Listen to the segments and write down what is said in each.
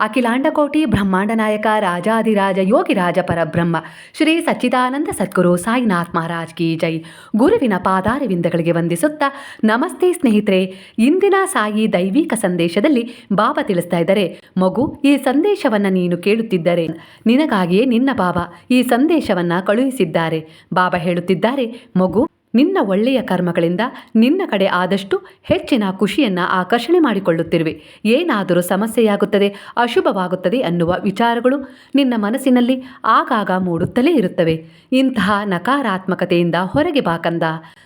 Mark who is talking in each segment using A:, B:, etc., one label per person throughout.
A: ಅಖಿಲಾಂಡಕೋಟಿ ಬ್ರಹ್ಮಾಂಡ ನಾಯಕ ರಾಜಾಧಿರಾಜ ಯೋಗಿರಾಜ ಪರಬ್ರಹ್ಮ, ಶ್ರೀ ಸಚ್ಚಿದಾನಂದ ಸದ್ಗುರು ಸಾಯಿನಾಥ್ ಮಹಾರಾಜ್ ಕಿ ಜೈ. ಗುರುವಿನ ಪಾದಾರವಿಂದಗಳಿಗೆ ವಂದಿಸುತ್ತಾ ನಮಸ್ತೆ ಸ್ನೇಹಿತರೆ, ಇಂದಿನ ಸಾಯಿ ದೈವಿಕ ಸಂದೇಶದಲ್ಲಿ ಬಾಬಾ ತಿಳಿಸ್ತಾ ಇದ್ದಾರೆ. ಮಗು, ಈ ಸಂದೇಶವನ್ನ ನೀನು ಕೇಳುತ್ತಿದ್ದರೆ ನಿನಗಾಗಿಯೇ ನಿನ್ನ ಬಾಬಾ ಈ ಸಂದೇಶವನ್ನ ಕಳುಹಿಸಿದ್ದಾರೆ. ಬಾಬಾ ಹೇಳುತ್ತಿದ್ದಾರೆ, ಮಗು ನಿನ್ನ ಒಳ್ಳೆಯ ಕರ್ಮಗಳಿಂದ ನಿನ್ನ ಕಡೆ ಆದಷ್ಟು ಹೆಚ್ಚಿನ ಖುಷಿಯನ್ನು ಆಕರ್ಷಣೆ ಮಾಡಿಕೊಳ್ಳುತ್ತಿರುವೆ. ಏನಾದರೂ ಸಮಸ್ಯೆಯಾಗುತ್ತದೆ, ಅಶುಭವಾಗುತ್ತದೆ ಅನ್ನುವ ವಿಚಾರಗಳು ನಿನ್ನ ಮನಸ್ಸಿನಲ್ಲಿ ಆಗಾಗ ಮೂಡುತ್ತಲೇ ಇರುತ್ತವೆ. ಇಂತಹ ನಕಾರಾತ್ಮಕತೆಯಿಂದ ಹೊರಗೆ ಬಾಕಂದ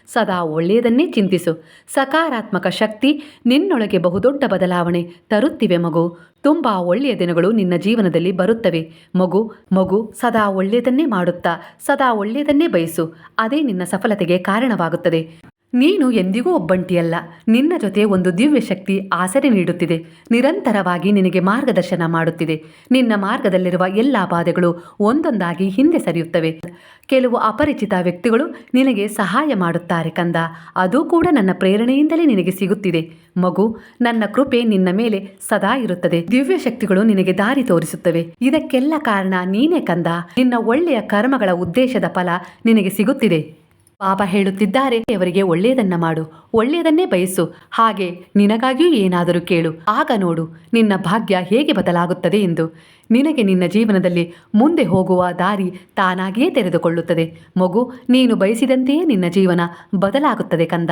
A: ಸದಾ ಒಳ್ಳೆಯದನ್ನೇ ಚಿಂತಿಸು. ಸಕಾರಾತ್ಮಕ ಶಕ್ತಿ ನಿನ್ನೊಳಗೆ ಬಹುದೊಡ್ಡ ಬದಲಾವಣೆ ತರುತ್ತಿವೆ ಮಗು. ತುಂಬ ಒಳ್ಳೆಯ ದಿನಗಳು ನಿನ್ನ ಜೀವನದಲ್ಲಿ ಬರುತ್ತವೆ. ಮಗು ಮಗು, ಸದಾ ಒಳ್ಳೆಯದನ್ನೇ ಮಾಡುತ್ತಾ, ಸದಾ ಒಳ್ಳೆಯದನ್ನೇ ಬಯಸು. ಅದೇ ನಿನ್ನ ಸಫಲತೆಗೆ ಕಾರಣವಾಗುತ್ತದೆ. ನೀನು ಎಂದಿಗೂ ಒಬ್ಬಂಟಿಯಲ್ಲ. ನಿನ್ನ ಜೊತೆ ಒಂದು ದಿವ್ಯ ಶಕ್ತಿ ಆಸರೆ ನೀಡುತ್ತಿದೆ. ನಿರಂತರವಾಗಿ ನಿನಗೆ ಮಾರ್ಗದರ್ಶನ ಮಾಡುತ್ತಿದೆ. ನಿನ್ನ ಮಾರ್ಗದಲ್ಲಿರುವ ಎಲ್ಲ ಬಾಧೆಗಳು ಒಂದೊಂದಾಗಿ ಹಿಂದೆ ಸರಿಯುತ್ತವೆ. ಕೆಲವು ಅಪರಿಚಿತ ವ್ಯಕ್ತಿಗಳು ನಿನಗೆ ಸಹಾಯ ಮಾಡುತ್ತಾರೆ ಕಂದ. ಅದು ಕೂಡ ನನ್ನ ಪ್ರೇರಣೆಯಿಂದಲೇ ನಿನಗೆ ಸಿಗುತ್ತಿದೆ. ಮಗು, ನನ್ನ ಕೃಪೆ ನಿನ್ನ ಮೇಲೆ ಸದಾ ಇರುತ್ತದೆ. ದಿವ್ಯ ಶಕ್ತಿಗಳು ನಿನಗೆ ದಾರಿ ತೋರಿಸುತ್ತವೆ. ಇದಕ್ಕೆಲ್ಲ ಕಾರಣ ನೀನೇ ಕಂದ. ನಿನ್ನ ಒಳ್ಳೆಯ ಕರ್ಮಗಳ ಉದ್ದೇಶದ ಫಲ ನಿನಗೆ ಸಿಗುತ್ತಿದೆ. ಬಾಬಾ ಹೇಳುತ್ತಿದ್ದಾರೆ. ಅವರಿಗೆ ಒಳ್ಳೆಯದನ್ನ ಮಾಡು, ಒಳ್ಳೆಯದನ್ನೇ ಬಯಸು. ಹಾಗೆ ನಿನಗಾಗಿಯೂ ಏನಾದರೂ ಕೇಳು. ಆಗ ನೋಡು, ನಿನ್ನ ಭಾಗ್ಯ ಹೇಗೆ ಬದಲಾಗುತ್ತದೆ ಎಂದು. ನಿನಗೆ ನಿನ್ನ ಜೀವನದಲ್ಲಿ ಮುಂದೆ ಹೋಗುವ ದಾರಿ ತಾನಾಗಿಯೇ ತೆರೆದುಕೊಳ್ಳುತ್ತದೆ. ಮಗು, ನೀನು ಬಯಸಿದಂತೆಯೇ ನಿನ್ನ ಜೀವನ ಬದಲಾಗುತ್ತದೆ ಕಂದ.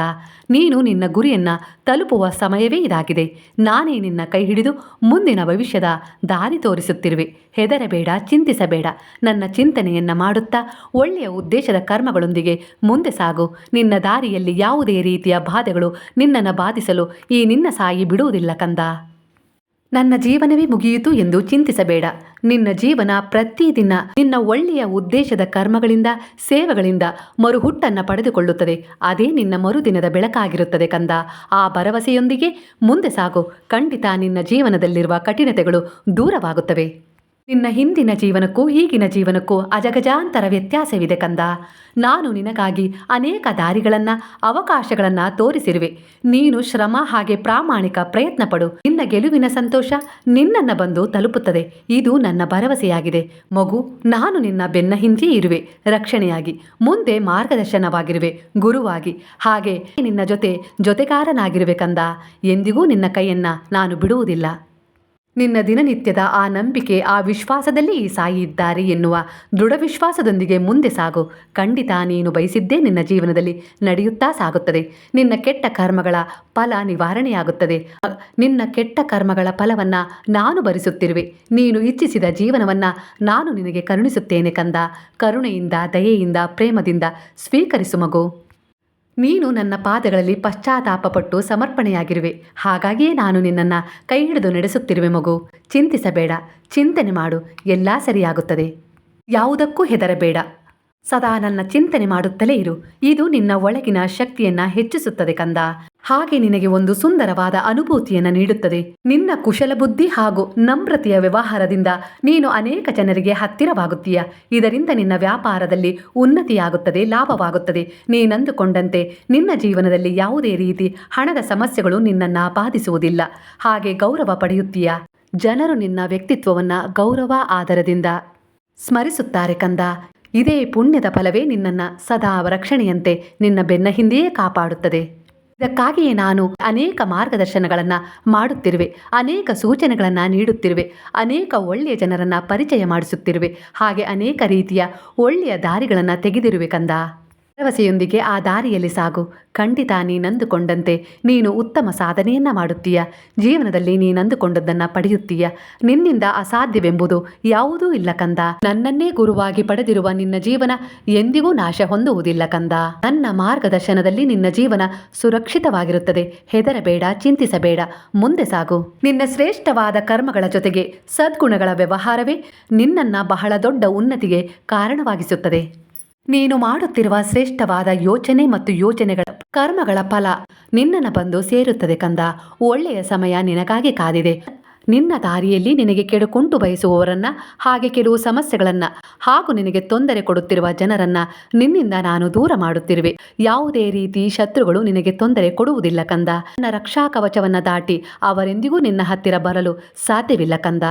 A: ನೀನು ನಿನ್ನ ಗುರಿಯನ್ನ ತಲುಪುವ ಸಮಯವೇ ಇದಾಗಿದೆ. ನಾನೇ ನಿನ್ನ ಕೈ ಹಿಡಿದು ಮುಂದಿನ ಭವಿಷ್ಯದ ದಾರಿ ತೋರಿಸುತ್ತಿರುವೆ. ಹೆದರಬೇಡ, ಚಿಂತಿಸಬೇಡ. ನನ್ನ ಚಿಂತನೆಯನ್ನ ಮಾಡುತ್ತಾ ಒಳ್ಳೆಯ ಉದ್ದೇಶದ ಕರ್ಮಗಳೊಂದಿಗೆ ಮುಂದೆ ಸಾಗು. ನಿನ್ನ ದಾರಿಯಲ್ಲಿ ಯಾವುದೇ ರೀತಿಯ ಬಾಧೆಗಳು ನಿನ್ನನ್ನು ಬಾಧಿಸಲು ಈ ನಿನ್ನ ಸಾಯಿ ಬಿಡುವುದಿಲ್ಲ ಕಂದ. ನನ್ನ ಜೀವನವೇ ಮುಗಿಯಿತು ಎಂದು ಚಿಂತಿಸಬೇಡ. ನಿನ್ನ ಜೀವನ ಪ್ರತಿದಿನ ನಿನ್ನ ಒಳ್ಳೆಯ ಉದ್ದೇಶದ ಕರ್ಮಗಳಿಂದ, ಸೇವೆಗಳಿಂದ ಮರುಹುಟ್ಟನ್ನು ಪಡೆದುಕೊಳ್ಳುತ್ತದೆ. ಅದೇ ನಿನ್ನ ಮರುದಿನದ ಬೆಳಕಾಗಿರುತ್ತದೆ ಕಂದ. ಆ ಭರವಸೆಯೊಂದಿಗೆ ಮುಂದೆ ಸಾಗು. ಖಂಡಿತ ನಿನ್ನ ಜೀವನದಲ್ಲಿರುವ ಕಠಿಣತೆಗಳು ದೂರವಾಗುತ್ತವೆ. ನಿನ್ನ ಹಿಂದಿನ ಜೀವನಕ್ಕೂ ಈಗಿನ ಜೀವನಕ್ಕೂ ಅಜಗಜಾಂತರ ವ್ಯತ್ಯಾಸವಿದೆ ಕಂದ. ನಾನು ನಿನಗಾಗಿ ಅನೇಕ ದಾರಿಗಳನ್ನು, ಅವಕಾಶಗಳನ್ನು ತೋರಿಸಿರುವೆ. ನೀನು ಶ್ರಮ ಹಾಗೆ ಪ್ರಾಮಾಣಿಕ ಪ್ರಯತ್ನ ಪಡು ನಿನ್ನ ಗೆಲುವಿನ ಸಂತೋಷ ನಿನ್ನನ್ನು ಬಂದು ತಲುಪುತ್ತದೆ. ಇದು ನನ್ನ ಭರವಸೆಯಾಗಿದೆ. ಮಗು, ನಾನು ನಿನ್ನ ಬೆನ್ನ ಹಿಂದೆ ಇರುವೆ. ರಕ್ಷಣೆಯಾಗಿ, ಮುಂದೆ ಮಾರ್ಗದರ್ಶನವಾಗಿರುವೆ. ಗುರುವಾಗಿ, ಹಾಗೆ ನಿನ್ನ ಜೊತೆ ಜೊತೆಗಾರನಾಗಿರುವೆ ಕಂದ. ಎಂದಿಗೂ ನಿನ್ನ ಕೈಯನ್ನ ನಾನು ಬಿಡುವುದಿಲ್ಲ. ನಿನ್ನ ದಿನನಿತ್ಯದ ಆ ನಂಬಿಕೆ, ಆ ವಿಶ್ವಾಸದಲ್ಲಿ ಸಾಯಿ ಇದ್ದಾರೆ ಎನ್ನುವ ದೃಢ ವಿಶ್ವಾಸದೊಂದಿಗೆ ಮುಂದೆ ಸಾಗು. ಖಂಡಿತ ನೀನು ಬಯಸಿದ್ದೇ ನಿನ್ನ ಜೀವನದಲ್ಲಿ ನಡೆಯುತ್ತಾ ಸಾಗುತ್ತದೆ. ನಿನ್ನ ಕೆಟ್ಟ ಕರ್ಮಗಳ ಫಲ ನಿವಾರಣೆಯಾಗುತ್ತದೆ. ನಿನ್ನ ಕೆಟ್ಟ ಕರ್ಮಗಳ ಫಲವನ್ನು ನಾನು ಭರಿಸುತ್ತಿರುವೆ. ನೀನು ಇಚ್ಛಿಸಿದ ಜೀವನವನ್ನು ನಾನು ನಿನಗೆ ಕರುಣಿಸುತ್ತೇನೆ ಕಂದ. ಕರುಣೆಯಿಂದ, ದಯೆಯಿಂದ, ಪ್ರೇಮದಿಂದ ಸ್ವೀಕರಿಸು ಮಗು. ನೀನು ನನ್ನ ಪಾದಗಳಲ್ಲಿ ಪಶ್ಚಾತ್ತಾಪಪಟ್ಟು ಸಮರ್ಪಣೆಯಾಗಿರುವೆ. ಹಾಗಾಗಿಯೇ ನಾನು ನಿನ್ನನ್ನು ಕೈ ಹಿಡಿದು ನಡೆಸುತ್ತಿರುವೆ ಮಗು. ಚಿಂತಿಸಬೇಡ. ಚಿಂತನೆ ಮಾಡು. ಎಲ್ಲ ಸರಿಯಾಗುತ್ತದೆ. ಯಾವುದಕ್ಕೂ ಹೆದರಬೇಡ. ಸದಾ ನನ್ನ ಚಿಂತನೆ ಮಾಡುತ್ತಲೇ ಇರು. ಇದು ನಿನ್ನ ಒಳಗಿನ ಶಕ್ತಿಯನ್ನ ಹೆಚ್ಚಿಸುತ್ತದೆ ಕಂದ. ಹಾಗೆ ನಿನಗೆ ಒಂದು ಸುಂದರವಾದ ಅನುಭೂತಿಯನ್ನು ನೀಡುತ್ತದೆ. ನಿನ್ನ ಕುಶಲ ಬುದ್ಧಿ ಹಾಗೂ ನಮ್ರತೆಯ ವ್ಯವಹಾರದಿಂದ ನೀನು ಅನೇಕ ಜನರಿಗೆ ಹತ್ತಿರವಾಗುತ್ತೀಯ. ಇದರಿಂದ ನಿನ್ನ ವ್ಯಾಪಾರದಲ್ಲಿ ಉನ್ನತಿಯಾಗುತ್ತದೆ, ಲಾಭವಾಗುತ್ತದೆ. ನೀನಂದುಕೊಂಡಂತೆ ನಿನ್ನ ಜೀವನದಲ್ಲಿ ಯಾವುದೇ ರೀತಿ ಹಣದ ಸಮಸ್ಯೆಗಳು ನಿನ್ನನ್ನು ಬಾಧಿಸುವುದಿಲ್ಲ. ಹಾಗೆ ಗೌರವ ಪಡೆಯುತ್ತೀಯ. ಜನರು ನಿನ್ನ ವ್ಯಕ್ತಿತ್ವವನ್ನು ಗೌರವ ಆಧಾರದಿಂದ ಸ್ಮರಿಸುತ್ತಾರೆ ಕಂದ. ಇದೇ ಪುಣ್ಯದ ಫಲವೇ ನಿನ್ನನ್ನು ಸದಾ ರಕ್ಷಣೆಯಂತೆ ನಿನ್ನ ಬೆನ್ನ ಹಿಂದೆಯೇ ಕಾಪಾಡುತ್ತದೆ. ಇದಕ್ಕಾಗಿಯೇ ನಾನು ಅನೇಕ ಮಾರ್ಗದರ್ಶನಗಳನ್ನು ಮಾಡುತ್ತಿರುವೆ, ಅನೇಕ ಸೂಚನೆಗಳನ್ನು ನೀಡುತ್ತಿರುವೆ, ಅನೇಕ ಒಳ್ಳೆಯ ಜನರನ್ನು ಪರಿಚಯ ಮಾಡಿಸುತ್ತಿರುವೆ, ಹಾಗೆ ಅನೇಕ ರೀತಿಯ ಒಳ್ಳೆಯ ದಾರಿಗಳನ್ನು ತೆಗೆದಿರುವೆ ಕಂದ. ಭರವಸೆಯೊಂದಿಗೆ ಆ ದಾರಿಯಲ್ಲಿ ಸಾಗು. ಖಂಡಿತ ನೀನಂದುಕೊಂಡಂತೆ ನೀನು ಉತ್ತಮ ಸಾಧನೆಯನ್ನ ಮಾಡುತ್ತೀಯ. ಜೀವನದಲ್ಲಿ ನೀನಂದುಕೊಂಡದ್ದನ್ನ ಪಡೆಯುತ್ತೀಯ. ನಿನ್ನಿಂದ ಅಸಾಧ್ಯವೆಂಬುದು ಯಾವುದೂ ಇಲ್ಲ ಕಂದ. ನನ್ನನ್ನೇ ಗುರುವಾಗಿ ಪಡೆದಿರುವ ನಿನ್ನ ಜೀವನ ಎಂದಿಗೂ ನಾಶ ಹೊಂದುವುದಿಲ್ಲ ಕಂದ. ನನ್ನ ಮಾರ್ಗದರ್ಶನದಲ್ಲಿ ನಿನ್ನ ಜೀವನ ಸುರಕ್ಷಿತವಾಗಿರುತ್ತದೆ. ಹೆದರಬೇಡ, ಚಿಂತಿಸಬೇಡ. ಮುಂದೆ ಸಾಗು. ನಿನ್ನ ಶ್ರೇಷ್ಠವಾದ ಕರ್ಮಗಳ ಜೊತೆಗೆ ಸದ್ಗುಣಗಳ ವ್ಯವಹಾರವೇ ನಿನ್ನನ್ನ ಬಹಳ ದೊಡ್ಡ ಉನ್ನತಿಗೆ ಕಾರಣವಾಗಿಸುತ್ತದೆ. ನೀನು ಮಾಡುತ್ತಿರುವ ಶ್ರೇಷ್ಠವಾದ ಯೋಚನೆ ಮತ್ತು ಯೋಚನೆಗಳ ಕರ್ಮಗಳ ಫಲ ನಿನ್ನನ್ನು ಬಂದು ಸೇರುತ್ತದೆ ಕಂದ. ಒಳ್ಳೆಯ ಸಮಯ ನಿನಗಾಗಿ ಕಾದಿದೆ. ನಿನ್ನ ದಾರಿಯಲ್ಲಿ ನಿನಗೆ ಕೆಡುಕುಂಟು ಬಯಸುವವರನ್ನ ಹಾಗೆ ಕೆಲವು ಸಮಸ್ಯೆಗಳನ್ನ ಹಾಗೂ ನಿನಗೆ ತೊಂದರೆ ಕೊಡುತ್ತಿರುವ ಜನರನ್ನ ನಿನ್ನಿಂದ ನಾನು ದೂರ ಮಾಡುತ್ತಿರುವೆ. ಯಾವುದೇ ರೀತಿ ಶತ್ರುಗಳು ನಿನಗೆ ತೊಂದರೆ ಕೊಡುವುದಿಲ್ಲ ಕಂದ. ನನ್ನ ರಕ್ಷಾ ಕವಚವನ್ನ ದಾಟಿ ಅವರೆಂದಿಗೂ ನಿನ್ನ ಹತ್ತಿರ ಬರಲು ಸಾಧ್ಯವಿಲ್ಲ ಕಂದ.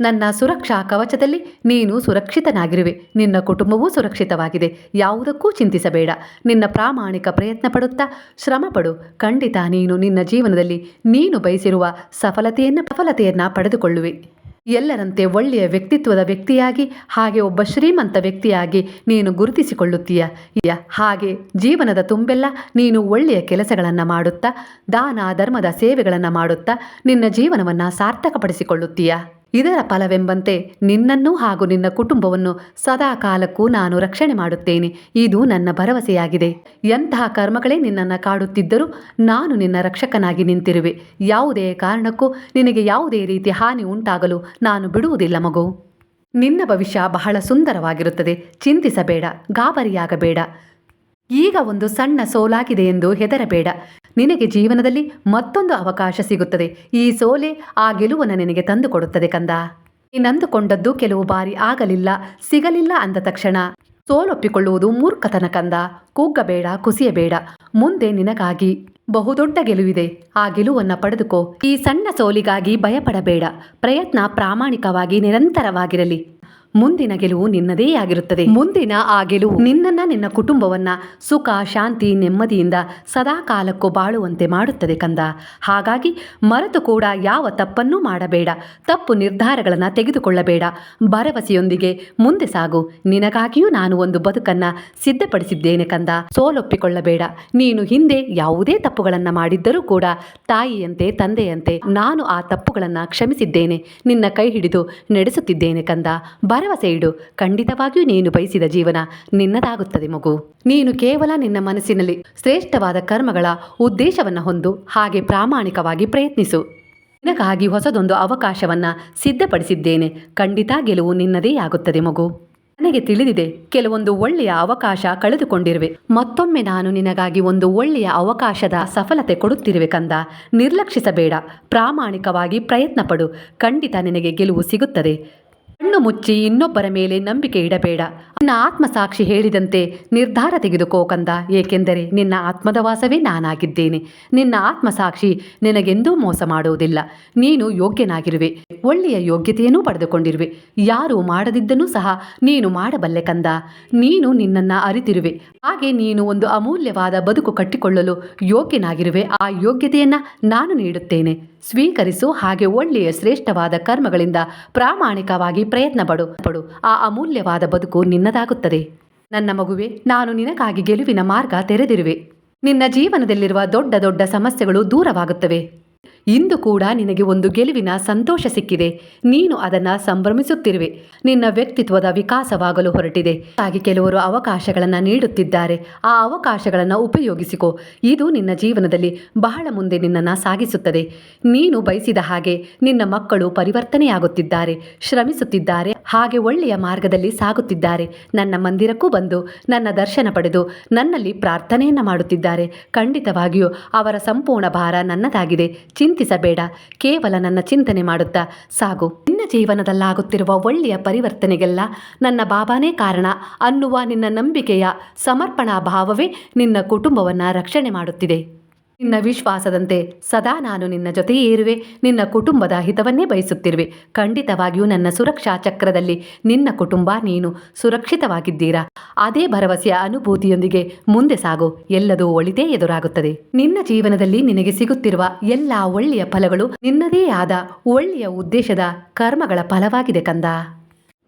A: ನನ್ನ ಸುರಕ್ಷಾ ಕವಚದಲ್ಲಿ ನೀನು ಸುರಕ್ಷಿತನಾಗಿರುವೆ. ನಿನ್ನ ಕುಟುಂಬವೂ ಸುರಕ್ಷಿತವಾಗಿದೆ. ಯಾವುದಕ್ಕೂ ಚಿಂತಿಸಬೇಡ. ನಿನ್ನ ಪ್ರಾಮಾಣಿಕ ಪ್ರಯತ್ನ ಪಡುತ್ತಾ ಶ್ರಮ ಪಡು. ಖಂಡಿತ ನೀನು ನಿನ್ನ ಜೀವನದಲ್ಲಿ ನೀನು ಬಯಸಿರುವ ಸಫಲತೆಯನ್ನು ಸಫಲತೆಯನ್ನು ಪಡೆದುಕೊಳ್ಳುವೆ. ಎಲ್ಲರಂತೆ ಒಳ್ಳೆಯ ವ್ಯಕ್ತಿತ್ವದ ವ್ಯಕ್ತಿಯಾಗಿ, ಹಾಗೆ ಒಬ್ಬ ಶ್ರೀಮಂತ ವ್ಯಕ್ತಿಯಾಗಿ ನೀನು ಗುರುತಿಸಿಕೊಳ್ಳುತ್ತೀಯ. ಹಾಗೆ ಜೀವನದ ತುಂಬೆಲ್ಲ ನೀನು ಒಳ್ಳೆಯ ಕೆಲಸಗಳನ್ನು ಮಾಡುತ್ತಾ, ದಾನ ಧರ್ಮದ ಸೇವೆಗಳನ್ನು ಮಾಡುತ್ತಾ ನಿನ್ನ ಜೀವನವನ್ನು ಸಾರ್ಥಕಪಡಿಸಿಕೊಳ್ಳುತ್ತೀಯ. ಇದರ ಫಲವೆಂಬಂತೆ ನಿನ್ನನ್ನು ಹಾಗೂ ನಿನ್ನ ಕುಟುಂಬವನ್ನು ಸದಾ ಕಾಲಕ್ಕೂ ನಾನು ರಕ್ಷಣೆ ಮಾಡುತ್ತೇನೆ. ಇದು ನನ್ನ ಭರವಸೆಯಾಗಿದೆ. ಎಂತಹ ಕರ್ಮಗಳೇ ನಿನ್ನನ್ನು ಕಾಡುತ್ತಿದ್ದರೂ ನಾನು ನಿನ್ನ ರಕ್ಷಕನಾಗಿ ನಿಂತಿರುವೆ. ಯಾವುದೇ ಕಾರಣಕ್ಕೂ ನಿನಗೆ ಯಾವುದೇ ರೀತಿ ಹಾನಿ ಉಂಟಾಗಲು ನಾನು ಬಿಡುವುದಿಲ್ಲ ಮಗು. ನಿನ್ನ ಭವಿಷ್ಯ ಬಹಳ ಸುಂದರವಾಗಿರುತ್ತದೆ. ಚಿಂತಿಸಬೇಡ, ಗಾಬರಿಯಾಗಬೇಡ. ಈಗ ಒಂದು ಸಣ್ಣ ಸೋಲಾಗಿದೆ ಎಂದು ಹೆದರಬೇಡ. ನಿನಗೆ ಜೀವನದಲ್ಲಿ ಮತ್ತೊಂದು ಅವಕಾಶ ಸಿಗುತ್ತದೆ. ಈ ಸೋಲೆ ಆ ಗೆಲುವನ್ನು ನಿನಗೆ ತಂದುಕೊಡುತ್ತದೆ ಕಂದ. ನೀನಂದುಕೊಂಡದ್ದು ಕೆಲವು ಬಾರಿ ಆಗಲಿಲ್ಲ, ಸಿಗಲಿಲ್ಲ ಅಂದ ತಕ್ಷಣ. ಸೋಲೊಪ್ಪಿಕೊಳ್ಳುವುದು ಮೂರ್ಖತನ ಕಂದ. ಕುಗ್ಗಬೇಡ ಕುಸಿಯಬೇಡ. ಮುಂದೆ ನಿನಗಾಗಿ ಬಹುದೊಡ್ಡ ಗೆಲುವಿದೆ. ಆ ಗೆಲುವನ್ನು ಪಡೆದುಕೋ. ಈ ಸಣ್ಣ ಸೋಲಿಗಾಗಿ ಭಯಪಡಬೇಡ. ಪ್ರಯತ್ನ ಪ್ರಾಮಾಣಿಕವಾಗಿ ನಿರಂತರವಾಗಿರಲಿ. ಮುಂದಿನ ಗೆಲುವು ನಿನ್ನದೇ ಆಗಿರುತ್ತದೆ. ಮುಂದಿನ ಆ ಗೆಲುವು ನಿನ್ನನ್ನ ನಿನ್ನ ಕುಟುಂಬವನ್ನ ಸುಖ, ಶಾಂತಿ, ನೆಮ್ಮದಿಯಿಂದ ಸದಾ ಕಾಲಕ್ಕೂ ಬಾಳುವಂತೆ ಮಾಡುತ್ತದೆ ಕಂದ. ಹಾಗಾಗಿ ಮರೆತು ಕೂಡ ಯಾವ ತಪ್ಪನ್ನೂ ಮಾಡಬೇಡ. ತಪ್ಪು ನಿರ್ಧಾರಗಳನ್ನು ತೆಗೆದುಕೊಳ್ಳಬೇಡ. ಭರವಸೆಯೊಂದಿಗೆ ಮುಂದೆ ಸಾಗು. ನಿನಗಾಗಿಯೂ ನಾನು ಒಂದು ಬದುಕನ್ನ ಸಿದ್ಧಪಡಿಸಿದ್ದೇನೆ ಕಂದ. ಸೋಲೊಪ್ಪಿಕೊಳ್ಳಬೇಡ. ನೀನು ಹಿಂದೆ ಯಾವುದೇ ತಪ್ಪುಗಳನ್ನು ಮಾಡಿದ್ದರೂ ಕೂಡ ತಾಯಿಯಂತೆ, ತಂದೆಯಂತೆ ನಾನು ಆ ತಪ್ಪುಗಳನ್ನು ಕ್ಷಮಿಸಿದ್ದೇನೆ. ನಿನ್ನ ಕೈ ಹಿಡಿದು ನಡೆಸುತ್ತಿದ್ದೇನೆ ಕಂದ. ಭರವಸೆ ಇಡು. ಖಂಡಿತವಾಗಿಯೂ ನೀನು ಬಯಸಿದ ಜೀವನ ನಿನ್ನದಾಗುತ್ತದೆ ಮಗು. ನೀನು ಕೇವಲ ನಿನ್ನ ಮನಸ್ಸಿನಲ್ಲಿ ಶ್ರೇಷ್ಠವಾದ ಕರ್ಮಗಳ ಉದ್ದೇಶವನ್ನು ಹೊಂದು ಹಾಗೆ ಪ್ರಾಮಾಣಿಕವಾಗಿ ಪ್ರಯತ್ನಿಸು. ನಿನಗಾಗಿ ಹೊಸದೊಂದು ಅವಕಾಶವನ್ನ ಸಿದ್ಧಪಡಿಸಿದ್ದೇನೆ. ಖಂಡಿತ ಗೆಲುವು ನಿನ್ನದೇ ಆಗುತ್ತದೆ ಮಗು. ನನಗೆ ತಿಳಿದಿದೆ, ಕೆಲವೊಂದು ಒಳ್ಳೆಯ ಅವಕಾಶ ಕಳೆದುಕೊಂಡಿರುವೆ. ಮತ್ತೊಮ್ಮೆ ನಾನು ನಿನಗಾಗಿ ಒಂದು ಒಳ್ಳೆಯ ಅವಕಾಶದ ಸಫಲತೆ ಕೊಡುತ್ತಿರುವೆ ಕಂದ. ನಿರ್ಲಕ್ಷಿಸಬೇಡ. ಪ್ರಾಮಾಣಿಕವಾಗಿ ಪ್ರಯತ್ನ ಪಡು ಖಂಡಿತ ನಿನಗೆ ಗೆಲುವು ಸಿಗುತ್ತದೆ. ಕಣ್ಣು ಮುಚ್ಚಿ ಇನ್ನೊಬ್ಬರ ಮೇಲೆ ನಂಬಿಕೆ ಇಡಬೇಡ. ನಿನ್ನ ಆತ್ಮಸಾಕ್ಷಿ ಹೇಳಿದಂತೆ ನಿರ್ಧಾರ ತೆಗೆದುಕೋ ಕಂದ. ಏಕೆಂದರೆ ನಿನ್ನ ಆತ್ಮದ ವಾಸವೇ ನಾನಾಗಿದ್ದೇನೆ. ನಿನ್ನ ಆತ್ಮಸಾಕ್ಷಿ ನಿನಗೆಂದೂ ಮೋಸ ಮಾಡುವುದಿಲ್ಲ. ನೀನು ಯೋಗ್ಯನಾಗಿರುವೆ. ಒಳ್ಳೆಯ ಯೋಗ್ಯತೆಯನ್ನೂ ಪಡೆದುಕೊಂಡಿರುವೆ. ಯಾರು ಮಾಡದಿದ್ದನೂ ಸಹ ನೀನು ಮಾಡಬಲ್ಲೆ ಕಂದ. ನೀನು ನಿನ್ನನ್ನು ಅರಿತಿರುವೆ. ಹಾಗೆ ನೀನು ಒಂದು ಅಮೂಲ್ಯವಾದ ಬದುಕು ಕಟ್ಟಿಕೊಳ್ಳಲು ಯೋಗ್ಯನಾಗಿರುವೆ. ಆ ಯೋಗ್ಯತೆಯನ್ನ ನಾನು ನೀಡುತ್ತೇನೆ. ಸ್ವೀಕರಿಸು ಹಾಗೆ ಒಳ್ಳೆಯ ಶ್ರೇಷ್ಠವಾದ ಕರ್ಮಗಳಿಂದ ಪ್ರಾಮಾಣಿಕವಾಗಿ ಪ್ರಯತ್ನ ಪಡು ಪಡು. ಆ ಅಮೂಲ್ಯವಾದ ಬದುಕು ನಿನ್ನದಾಗುತ್ತದೆ. ನನ್ನ ಮಗುವೆ, ನಾನು ನಿನಗಾಗಿ ಗೆಲುವಿನ ಮಾರ್ಗ ತೆರೆದಿರುವೆ. ನಿನ್ನ ಜೀವನದಲ್ಲಿರುವ ದೊಡ್ಡ ದೊಡ್ಡ ಸಮಸ್ಯೆಗಳು ದೂರವಾಗುತ್ತವೆ. ಇಂದು ಕೂಡ ನಿನಗೆ ಒಂದು ಗೆಲುವಿನ ಸಂತೋಷ ಸಿಕ್ಕಿದೆ. ನೀನು ಅದನ್ನ ಸಂಭ್ರಮಿಸುತ್ತಿರುವೆ. ನಿನ್ನ ವ್ಯಕ್ತಿತ್ವದ ವಿಕಾಸವಾಗಲು ಹೊರಟಿದೆ. ಹಾಗೆ ಕೆಲವರು ಅವಕಾಶಗಳನ್ನು ನೀಡುತ್ತಿದ್ದಾರೆ. ಆ ಅವಕಾಶಗಳನ್ನು ಉಪಯೋಗಿಸಿಕೋ. ಇದು ನಿನ್ನ ಜೀವನದಲ್ಲಿ ಬಹಳ ಮುಂದೆ ನಿನ್ನನ್ನು ಸಾಗಿಸುತ್ತದೆ. ನೀನು ಬಯಸಿದ ಹಾಗೆ ನಿನ್ನ ಮಕ್ಕಳು ಪರಿವರ್ತನೆಯಾಗುತ್ತಿದ್ದಾರೆ. ಶ್ರಮಿಸುತ್ತಿದ್ದಾರೆ. ಹಾಗೆ ಒಳ್ಳೆಯ ಮಾರ್ಗದಲ್ಲಿ ಸಾಗುತ್ತಿದ್ದಾರೆ. ನನ್ನ ಮಂದಿರಕ್ಕೂ ಬಂದು ನನ್ನ ದರ್ಶನ ಪಡೆದು ನನ್ನಲ್ಲಿ ಪ್ರಾರ್ಥನೆಯನ್ನು ಮಾಡುತ್ತಿದ್ದಾರೆ. ಖಂಡಿತವಾಗಿಯೂ ಅವರ ಸಂಪೂರ್ಣ ಭಾರ ನನ್ನದಾಗಿದೆ. ಚಿಂತಿಸಬೇಡ. ಕೇವಲ ನನ್ನ ಚಿಂತನೆ ಮಾಡುತ್ತಾ. ಸಾಗು, ನಿನ್ನ ಜೀವನದಲ್ಲಾಗುತ್ತಿರುವ ಒಳ್ಳೆಯ ಪರಿವರ್ತನೆಗೆಲ್ಲ ನನ್ನ ಬಾಬಾನೇ ಕಾರಣ. ಅನ್ನುವ ನಿನ್ನ ನಂಬಿಕೆಯ ಸಮರ್ಪಣಾ ಭಾವವೇ ನಿನ್ನ ಕುಟುಂಬವನ್ನು ರಕ್ಷಣೆ ಮಾಡುತ್ತಿದೆ. ನಿನ್ನ ವಿಶ್ವಾಸದಂತೆ ಸದಾ ನಾನು ನಿನ್ನ ಜೊತೆಯೇ ಇರುವೆ. ನಿನ್ನ ಕುಟುಂಬದ ಹಿತವನ್ನೇ ಬಯಸುತ್ತಿರುವೆ. ಖಂಡಿತವಾಗಿಯೂ ನನ್ನ ಸುರಕ್ಷಾ ಚಕ್ರದಲ್ಲಿ ನಿನ್ನ ಕುಟುಂಬ ನೀನು ಸುರಕ್ಷಿತವಾಗಿದ್ದೀರಾ. ಅದೇ ಭರವಸೆಯ ಅನುಭೂತಿಯೊಂದಿಗೆ ಮುಂದೆ ಸಾಗು. ಎಲ್ಲದೂ ಒಳಿತೇ ಎದುರಾಗುತ್ತದೆ. ನಿನ್ನ ಜೀವನದಲ್ಲಿ ನಿನಗೆ ಸಿಗುತ್ತಿರುವ ಎಲ್ಲಾ ಒಳ್ಳೆಯ ಫಲಗಳು ನಿನ್ನದೇ ಆದ ಒಳ್ಳೆಯ ಉದ್ದೇಶದ ಕರ್ಮಗಳ ಫಲವಾಗಿದೆ ಕಂದ.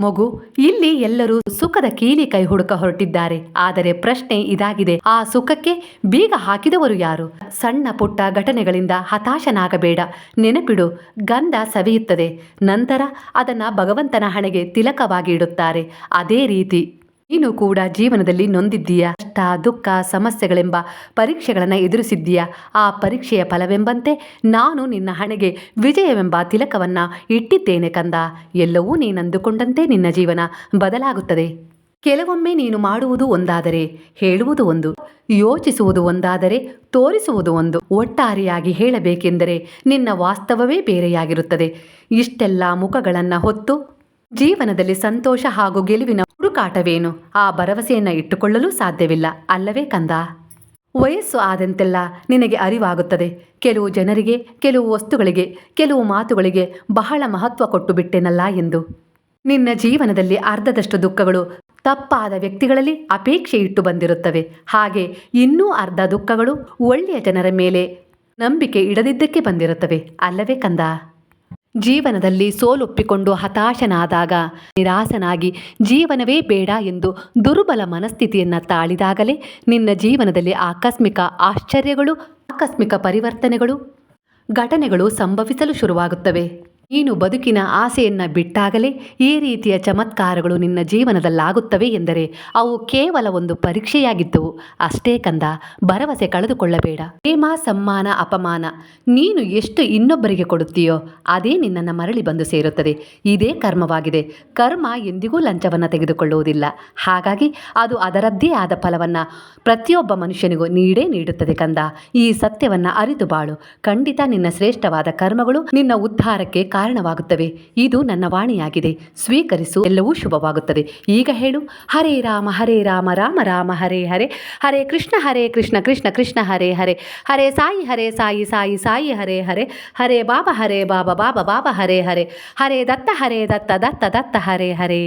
A: ಮಗು, ಇಲ್ಲಿ ಎಲ್ಲರೂ ಸುಖದ ಕೀಲಿ ಕೈ ಹುಡುಕ ಹೊರಟಿದ್ದಾರೆ. ಆದರೆ ಪ್ರಶ್ನೆ ಇದಾಗಿದೆ, ಆ ಸುಖಕ್ಕೆ ಬೀಗ ಹಾಕಿದವರು ಯಾರು? ಸಣ್ಣ ಪುಟ್ಟ ಘಟನೆಗಳಿಂದ ಹತಾಶನಾಗಬೇಡ. ನೆನಪಿಡು, ಗಂಧ ಸವಿಯುತ್ತದೆ. ನಂತರ ಅದನ್ನ ಭಗವಂತನ ಹಣೆಗೆ ತಿಲಕವಾಗಿ ಇಡುತ್ತಾರೆ. ಅದೇ ರೀತಿ. ನೀನು ಕೂಡ ಜೀವನದಲ್ಲಿ ನೊಂದಿದ್ದೀಯ? ಕಷ್ಟ, ದುಃಖ, ಸಮಸ್ಯೆಗಳೆಂಬ ಪರೀಕ್ಷೆಗಳನ್ನು ಎದುರಿಸಿದ್ದೀಯಾ? ಆ ಪರೀಕ್ಷೆಯ ಫಲವೆಂಬಂತೆ ನಾನು ನಿನ್ನ ಹಣೆಗೆ ವಿಜಯವೆಂಬ ತಿಲಕವನ್ನ ಇಟ್ಟಿದ್ದೇನೆ ಕಂದ. ಎಲ್ಲವೂ ನೀನಂದುಕೊಂಡಂತೆ ನಿನ್ನ ಜೀವನ ಬದಲಾಗುತ್ತದೆ. ಕೆಲವೊಮ್ಮೆ ನೀನು ಮಾಡುವುದು ಒಂದಾದರೆ ಹೇಳುವುದು ಒಂದು, ಯೋಚಿಸುವುದು ಒಂದಾದರೆ ತೋರಿಸುವುದು ಒಂದು. ಒಟ್ಟಾರೆಯಾಗಿ ಹೇಳಬೇಕೆಂದರೆ ನಿನ್ನ ವಾಸ್ತವವೇ ಬೇರೆಯಾಗಿರುತ್ತದೆ. ಇಷ್ಟೆಲ್ಲ ಮುಖಗಳನ್ನು ಹೊತ್ತು ಜೀವನದಲ್ಲಿ ಸಂತೋಷ ಹಾಗೂ ಗೆಲುವಿನ ಹುಡುಕಾಟವೇನು? ಆ ಭರವಸೆಯನ್ನು ಇಟ್ಟುಕೊಳ್ಳಲು ಸಾಧ್ಯವಿಲ್ಲ, ಅಲ್ಲವೇ ಕಂದ? ವಯಸ್ಸು ಆದಂತೆಲ್ಲ ನಿನಗೆ ಅರಿವಾಗುತ್ತದೆ. ಕೆಲವು ಜನರಿಗೆ, ಕೆಲವು ವಸ್ತುಗಳಿಗೆ, ಕೆಲವು ಮಾತುಗಳಿಗೆ ಬಹಳ ಮಹತ್ವ ಕೊಟ್ಟು ಬಿಟ್ಟೆನಲ್ಲ ಎಂದು. ನಿನ್ನ ಜೀವನದಲ್ಲಿ ಅರ್ಧದಷ್ಟು ದುಃಖಗಳು ತಪ್ಪಾದ ವ್ಯಕ್ತಿಗಳಲ್ಲಿ ಅಪೇಕ್ಷೆ ಇಟ್ಟು ಬಂದಿರುತ್ತವೆ. ಹಾಗೆ ಇನ್ನೂ ಅರ್ಧ ದುಃಖಗಳು ಒಳ್ಳೆಯ ಜನರ ಮೇಲೆ ನಂಬಿಕೆ ಇಡದಿದ್ದಕ್ಕೆ ಬಂದಿರುತ್ತವೆ, ಅಲ್ಲವೇ ಕಂದ? ಜೀವನದಲ್ಲಿ ಸೋಲೊಪ್ಪಿಕೊಂಡು ಹತಾಶನಾದಾಗ, ನಿರಾಸನಾಗಿ ಜೀವನವೇ ಬೇಡ ಎಂದು ದುರ್ಬಲ ಮನಸ್ಥಿತಿಯನ್ನು ತಾಳಿದಾಗಲೇ ನಿನ್ನ ಜೀವನದಲ್ಲಿ ಆಕಸ್ಮಿಕ ಆಶ್ಚರ್ಯಗಳು, ಆಕಸ್ಮಿಕ ಪರಿವರ್ತನೆಗಳು, ಘಟನೆಗಳು ಸಂಭವಿಸಲು ಶುರುವಾಗುತ್ತವೆ. ನೀನು ಬದುಕಿನ ಆಸೆಯನ್ನು ಬಿಟ್ಟಾಗಲೇ ಈ ರೀತಿಯ ಚಮತ್ಕಾರಗಳು ನಿನ್ನ ಜೀವನದಲ್ಲಾಗುತ್ತವೆ ಎಂದರೆ ಅವು ಕೇವಲ ಒಂದು ಪರೀಕ್ಷೆಯಾಗಿದ್ದವು ಅಷ್ಟೇ ಕಂದ, ಭರವಸೆ ಕಳೆದುಕೊಳ್ಳಬೇಡ. ಪ್ರೇಮ ಸಮ್ಮಾನ, ಅಪಮಾನ, ನೀನು ಎಷ್ಟು ಇನ್ನೊಬ್ಬರಿಗೆ ಕೊಡುತ್ತೀಯೋ ಅದೇ ನಿನ್ನನ್ನು ಮರಳಿ ಬಂದು ಸೇರುತ್ತದೆ. ಇದೇ ಕರ್ಮವಾಗಿದೆ. ಕರ್ಮ ಎಂದಿಗೂ ಲಂಚವನ್ನು ತೆಗೆದುಕೊಳ್ಳುವುದಿಲ್ಲ. ಹಾಗಾಗಿ ಅದು ಅದರದ್ದೇ ಆದ ಫಲವನ್ನು ಪ್ರತಿಯೊಬ್ಬ ಮನುಷ್ಯನಿಗೂ ನೀಡೇ ನೀಡುತ್ತದೆ ಕಂದ. ಈ ಸತ್ಯವನ್ನು ಅರಿತು ಬಾಳು. ಖಂಡಿತ ನಿನ್ನ ಶ್ರೇಷ್ಠವಾದ ಕರ್ಮಗಳು ನಿನ್ನ ಉದ್ಧಾರಕ್ಕೆ ಕಾರಣವಾಗುತ್ತವೆ. ಇದು ನನ್ನ ವಾಣಿಯಾಗಿದೆ. ಸ್ವೀಕರಿಸು. ಎಲ್ಲವೂ ಶುಭವಾಗುತ್ತದೆ. ಈಗ ಹೇಳು. ಹರೇ ರಾಮ ಹರೇ ರಾಮ ರಾಮ ರಾಮ, ಹರೇ ಹರೇ. ಹರೇ ಕೃಷ್ಣ ಹರೇ ಕೃಷ್ಣ ಕೃಷ್ಣ ಕೃಷ್ಣ, ಹರೇ ಹರೇ. ಹರೇ ಸಾಯಿ ಹರೇ ಸಾಯಿ ಸಾಯಿ ಸಾಯಿ, ಹರೇ ಹರೇ. ಹರೇ ಬಾಬಾ ಹರೇ ಬಾಬಾ ಬಾಬಾ ಬಾಬಾ, ಹರೇ ಹರೇ. ಹರೇ ದತ್ತ ಹರೇ ದತ್ತ ದತ್ತ ದತ್ತ, ಹರೇ ಹರೇ.